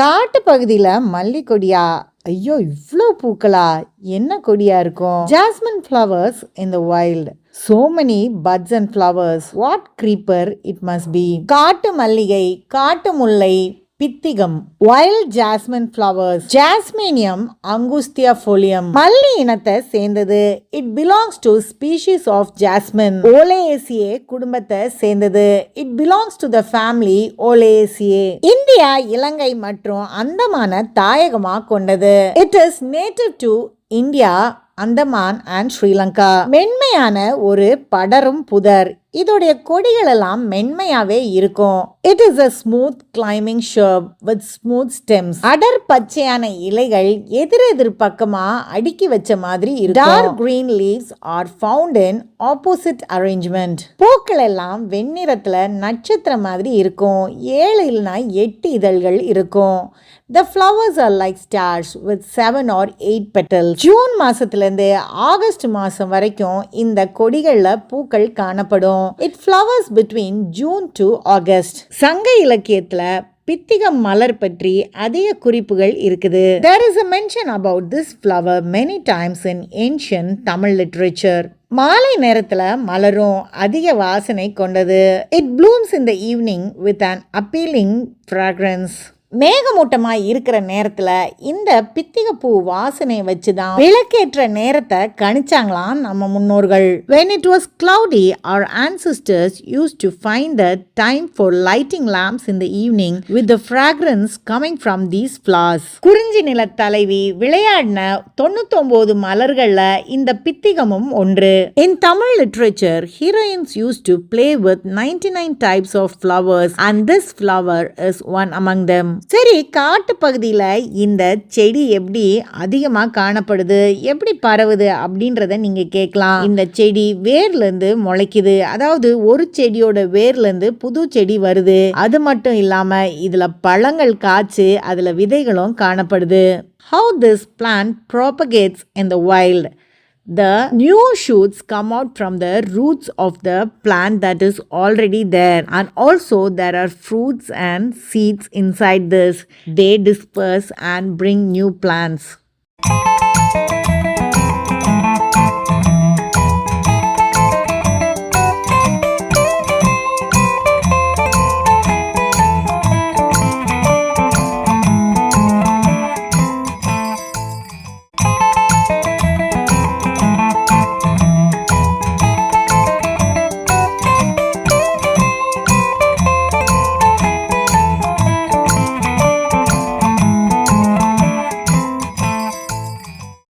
காட்டு பகுதியில் மல்லி கொடியா ஐயோ இவ்வளோ பூக்களா? என்ன கொடியா இருக்கும்? Jasmine flowers in the wild so many buds and flowers what creeper it must be காட்டு மல்லிகை காட்டு முல்லை பித்திகம் wild jasmine flowers Jasminum angustifolium மல்லி இனத்தை சேர்ந்தது. It belongs to species of jasmine Oleaceae குடும்பத்தை சேர்ந்தது. It belongs to the family Oleaceae. India இலங்கை மற்றும் அந்தமான தாயகமா கொண்டது. It is native to India Andaman and Sri Lanka மென்மையான ஒரு படரும் புதர். இதோடைய கொடிகள் எல்லாம் மென்மையாவே இருக்கும். It is a smooth climbing shrub with smooth stems அடர் பச்சையான இலைகள் எதிர் எதிர் பக்கமா அடுக்கி வச்ச மாதிரி dark green leaves are found in opposite arrangement பூக்கள் எல்லாம் வெண்ணிறத்துல நட்சத்திரம் மாதிரி இருக்கும். ஏழு இல்லைனா எட்டு இதழ்கள் இருக்கும். The flowers are like stars with seven or eight petal June மாசத்துலேருந்து August மாதம் வரைக்கும் இந்த கொடிகளில் பூக்கள் காணப்படும். It flowers between June to August சங்க இலக்கியத்தில் பித்திகம் மலர் பற்றி அதிக குறிப்புகள் இருக்குது. There is a mention about this flower many times in ancient Tamil literature மாலை நேரத்தில் மலரும் அதிக வாசனை கொண்டது. It blooms in the evening with an appealing fragrance மேகமூட்டமாக இருக்கிற நேரத்தில் இந்த பித்திகப்பூ வாசனை வச்சு தான் விளக்கேற்ற நேரத்தை கணிச்சாங்களாம் நம்ம முன்னோர்கள். When it was cloudy our ancestors use to find the time for lighting lamps in the evening with the coming from from these kurinji நில தலைவி விளையாடின தொண்ணூத்தொம்போது மலர்களில் இந்த பித்திகமும் ஒன்று. In Tamil literature heroines use to play with ninety nine types of flowers and this flower is one among them சரி காட்டு பகுதியில் இந்த செடி எப்படி அதிகமாக காணப்படுது எப்படி பரவுது அப்படின்றத நீங்கள் கேட்கலாம். இந்த செடி வேர்லேருந்து முளைக்குது. அதாவது ஒரு செடியோட வேர்லேருந்து புது செடி வருது. அது மட்டும் இல்லாமல் இதில் பழங்கள் காய்ச்சி அதில் விதைகளும் காணப்படுது. How this plant propagates in the wild the new shoots come out from the roots of the plant that is already there. And also there are fruits and seeds inside this. They disperse and bring new plants